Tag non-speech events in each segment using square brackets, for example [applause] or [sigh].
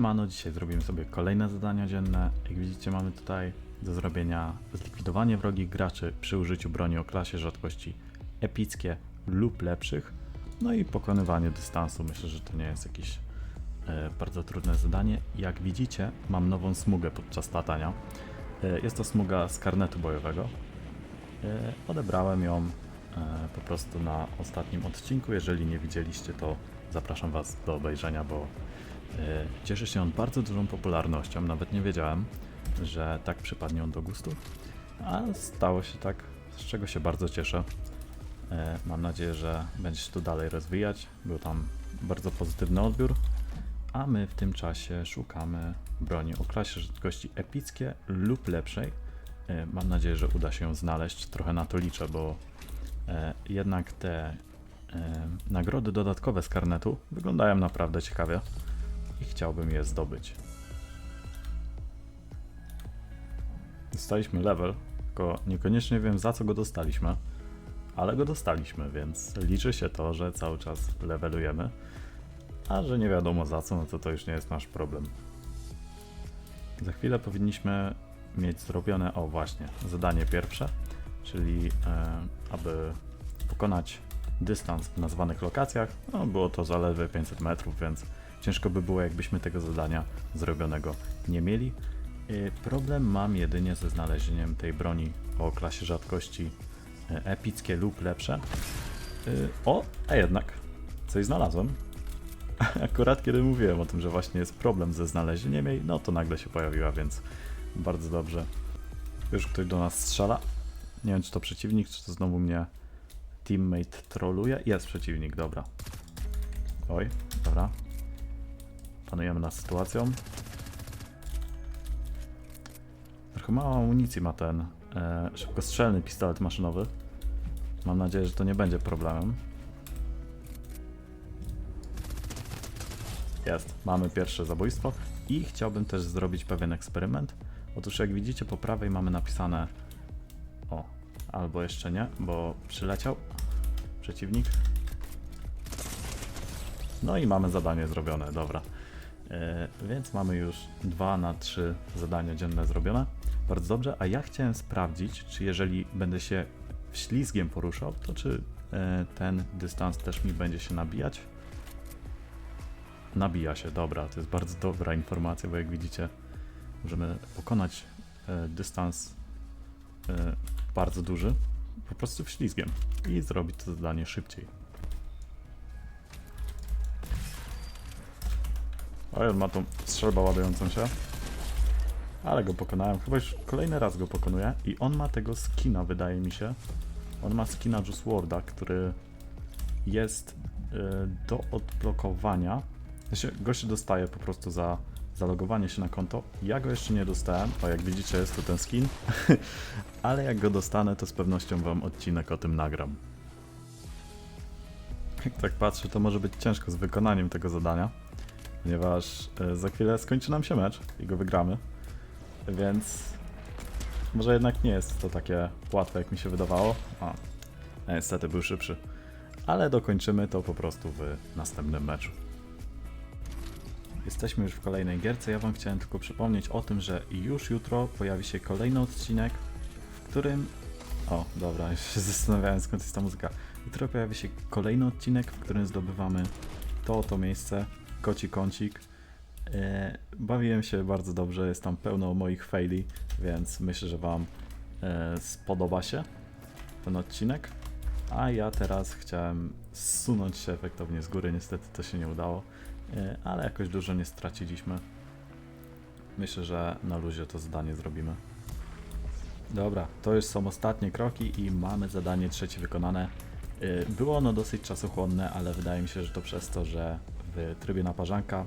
no dzisiaj zrobimy sobie kolejne zadania dzienne. Jak widzicie mamy tutaj do zrobienia zlikwidowanie wrogich graczy przy użyciu broni o klasie rzadkości epickie lub lepszych. No i pokonywanie dystansu. Myślę, że to nie jest jakieś e, bardzo trudne zadanie. Jak widzicie mam nową smugę podczas latania. E, jest to smuga z karnetu bojowego. E, Odebrałem ją e, po prostu na ostatnim odcinku. Jeżeli nie widzieliście, to zapraszam Was do obejrzenia, bo cieszy się on bardzo dużą popularnością. Nawet nie wiedziałem, że tak przypadnie on do gustu, a stało się tak, z czego się bardzo cieszę. E, Mam nadzieję, że będzie się to dalej rozwijać. Był tam bardzo pozytywny odbiór, a my w tym czasie szukamy broni o klasie rzadkości epickie lub lepszej. E, Mam nadzieję, że uda się ją znaleźć. Trochę na to liczę, bo e, jednak te e, nagrody dodatkowe z karnetu wyglądają naprawdę ciekawie i chciałbym je zdobyć. Dostaliśmy level, tylko niekoniecznie wiem za co go dostaliśmy, ale go dostaliśmy, więc liczy się to, że cały czas levelujemy, a że nie wiadomo za co, no to to już nie jest nasz problem. Za chwilę powinniśmy mieć zrobione, o właśnie, zadanie pierwsze, czyli e, aby pokonać dystans w nazwanych lokacjach. No, było to zaledwie 500 metrów, więc ciężko by było, jakbyśmy tego zadania zrobionego nie mieli. Y, Problem mam jedynie ze znalezieniem tej broni o klasie rzadkości e, epickie lub lepsze. Y, O, a jednak coś znalazłem. [laughs] Akurat kiedy mówiłem o tym, że właśnie jest problem ze znalezieniem jej, no to nagle się pojawiła, więc bardzo dobrze. Już ktoś do nas strzela. Nie wiem, czy to przeciwnik, czy to znowu mnie teammate troluje. Jest przeciwnik, dobra. Oj, dobra. Panujemy nad sytuacją. Trochę mało amunicji ma ten e, szybkostrzelny pistolet maszynowy. Mam nadzieję, że to nie będzie problemem. Jest, mamy pierwsze zabójstwo i chciałbym też zrobić pewien eksperyment. Otóż jak widzicie po prawej mamy napisane o, albo jeszcze nie, bo przyleciał przeciwnik. No i mamy zadanie zrobione, dobra. E, więc mamy już 2 na 3 zadania dzienne zrobione. Bardzo dobrze, a ja chciałem sprawdzić, czy jeżeli będę się ślizgiem poruszał, to czy e, ten dystans też mi będzie się nabijać? Nabija się, dobra, to jest bardzo dobra informacja, bo jak widzicie, możemy pokonać e, dystans bardzo duży po prostu ślizgiem i zrobić to zadanie szybciej. Oj, on ma tą strzelbę ładującą się. Ale go pokonałem. Chyba już kolejny raz go pokonuję. I on ma tego skina, wydaje mi się. On ma skina Juice Warda, który jest y, do odblokowania. Znaczy, go się dostaje po prostu za zalogowanie się na konto. Ja go jeszcze nie dostałem. O, jak widzicie, jest to ten skin. [laughs] Ale jak go dostanę, to z pewnością wam odcinek o tym nagram. Jak tak patrzę, to może być ciężko z wykonaniem tego zadania ponieważ e, za chwilę skończy nam się mecz i go wygramy. Więc może jednak nie jest to takie łatwe, jak mi się wydawało. A, niestety był szybszy. Ale dokończymy to po prostu w następnym meczu. Jesteśmy już w kolejnej gierce. Ja Wam chciałem tylko przypomnieć o tym, że już jutro pojawi się kolejny odcinek, w którym. O, dobra, [laughs] już się zastanawiałem skąd jest ta muzyka. Jutro pojawi się kolejny odcinek, w którym zdobywamy to oto miejsce, koci kącik. E, bawiłem się bardzo dobrze, jest tam pełno moich faili, więc myślę, że Wam e, spodoba się ten odcinek. A ja teraz chciałem zsunąć się efektownie z góry, niestety to się nie udało, e, ale jakoś dużo nie straciliśmy. Myślę, że na luzie to zadanie zrobimy. Dobra, to już są ostatnie kroki i mamy zadanie trzecie wykonane. Y, Było ono dosyć czasochłonne, ale wydaje mi się, że to przez to, że w trybie naparzanka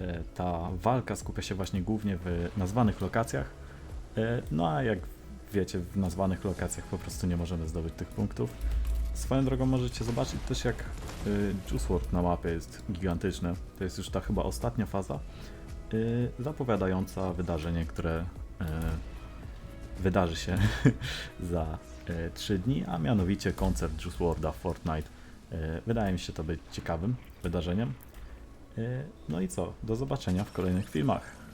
y, ta walka skupia się właśnie głównie w nazwanych lokacjach. Y, No a jak wiecie, w nazwanych lokacjach po prostu nie możemy zdobyć tych punktów. Swoją drogą możecie zobaczyć też jak Juice na mapie jest gigantyczny. To jest już ta chyba ostatnia faza, zapowiadająca wydarzenie, które wydarzy się [laughs] za e, 3 dni, a mianowicie koncert Juice WRLD'a w Fortnite. E, wydaje mi się to być ciekawym wydarzeniem. E, No i co? Do zobaczenia w kolejnych filmach.